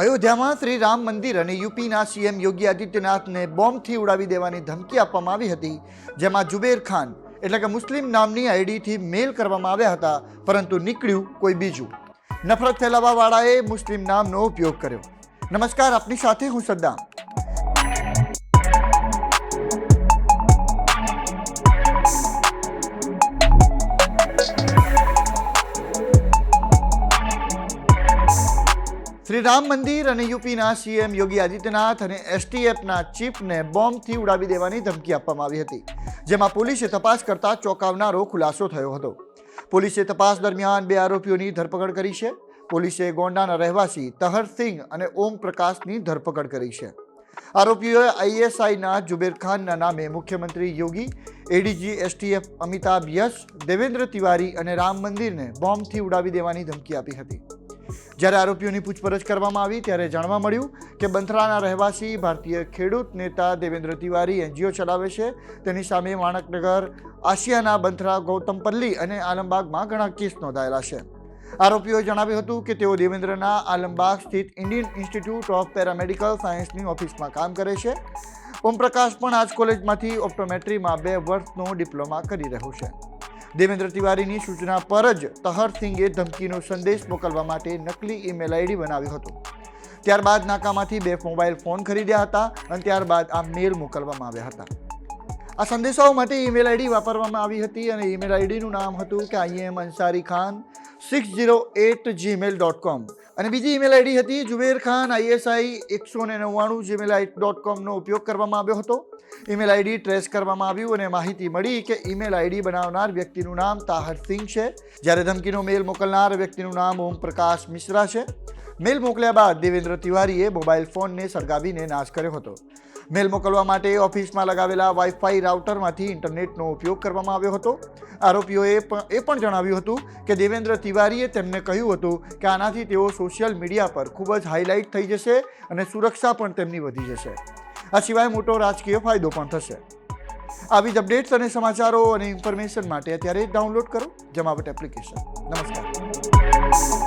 અયોધ્યામાં શ્રી રામ મંદિર અને યુપીના સીએમ યોગી આદિત્યનાથને બોમ્બથી ઉડાવી દેવાની ધમકી આપવામાં આવી હતી, જેમાં જુબેર ખાન એટલે કે મુસ્લિમ નામની આઈડીથી મેલ કરવામાં આવ્યા હતા, પરંતુ નીકળ્યું કોઈ બીજું. નફરત ફેલાવવાવાળાએ મુસ્લિમ નામનો ઉપયોગ કર્યો. નમસ્કાર, આપની સાથે હું સદ્દામ. શ્રી રામ મંદિર અને યુપીના સીએમ યોગી આદિત્યનાથ અને એસટીએફના ચીફને બોમ્બથી ઉડાવી દેવાની ધમકી આપવામાં આવી હતી, જેમાં પોલીસે તપાસ કરતા ચોંકાવનારો ખુલાસો થયો હતો. પોલીસે તપાસ દરમિયાન બે આરોપીઓની ધરપકડ કરી છે. પોલીસે ગોંડાના રહેવાસી તહરસિંહ અને ઓમ પ્રકાશની ધરપકડ કરી છે. આરોપીઓએ આઈએસઆઈના જુબેર ખાનના નામે મુખ્યમંત્રી યોગી, એડીજી, એસટીએફ અમિતાભ યશ, દેવેન્દ્ર તિવારી અને રામ મંદિરને બોમ્બથી ઉડાવી દેવાની ધમકી આપી હતી. જ્યારે આરોપીઓની પૂછપરછ કરવામાં આવી ત્યારે જાણવા મળ્યું કે બંથરાના રહેવાસી ભારતીય ખેડૂત નેતા દેવેન્દ્ર તિવારી એનજીઓ ચલાવે છે. તેની સામે માણકનગર આશિયાના બંથરા ગૌતમપલ્લી અને આલમબાગમાં ઘણા કેસ નોંધાયેલા છે. આરોપીઓએ જણાવ્યું હતું કે તેઓ દેવેન્દ્રના આલમબાગ સ્થિત ઇન્ડિયન ઇન્સ્ટિટ્યૂટ ઓફ પેરામેડિકલ સાયન્સની ઓફિસમાં કામ કરે છે. ઓમપ્રકાશ પણ આ જ કોલેજમાંથી ઓપ્ટોમેટ્રીમાં બે વર્ષનો ડિપ્લોમા કરી રહ્યો છે. દેવેન્દ્ર તિવારીની સૂચના પર જ તહરસિંગે ધમકીનો સંદેશ મોકલવા માટે નકલી ઈમેલ આઈડી બનાવ્યો હતો. ત્યારબાદ નાકામાંથી બે મોબાઈલ ફોન ખરીદ્યા હતા અને ત્યારબાદ આ મેલ મોકલવામાં આવ્યા હતા. આ સંદેશાઓ માટે ઈમેલ આઈડી વાપરવામાં આવી હતી અને ઈમેલ આઈડીનું નામ હતું કે I M Ansari Khan. Six zero at gmail dot com અને બીજી ઈમેલ આઈડી હતી જુબેર ખાન આઈએસઆઈ એકસો ને નવ્વાણું જીમેલ આઈ ડોટ કોમનો ઉપયોગ કરવામાં આવ્યો હતો. ઈમેલ આઈડી ટ્રેસ કરવામાં આવ્યું અને માહિતી મળી કે ઈમેલ આઈડી બનાવનાર વ્યક્તિનું નામ તાહર સિંહ છે. જ્યારે ધમકીનો મેલ મોકલનાર વ્યક્તિનું નામ ઓમ પ્રકાશ મિશ્રા છે. મેલ મોકલ્યા બાદ દેવેન્દ્ર તિવારીએ મોબાઈલ ફોનને સળગાવીને નાશ કર્યો હતો. મેલ મોકલવા માટે ઓફિસમાં લગાવેલા વાઈફાઈ રાઉટરમાંથી ઇન્ટરનેટનો ઉપયોગ કરવામાં આવ્યો હતો. આરોપીઓએ એ પણ જણાવ્યું હતું કે દેવેન્દ્ર તિવારીએ તેમને કહ્યું હતું કે આનાથી તેઓ સોશિયલ મીડિયા પર ખૂબ જ હાઇલાઇટ થઈ જશે અને સુરક્ષા પણ તેમની વધી જશે. આ સિવાય મોટો રાજકીય ફાયદો પણ થશે. આવી જ અપડેટ્સ અને સમાચારો અને ઇન્ફોર્મેશન માટે અત્યારે જ ડાઉનલોડ કરો જમાવટ એપ્લિકેશન. નમસ્કાર.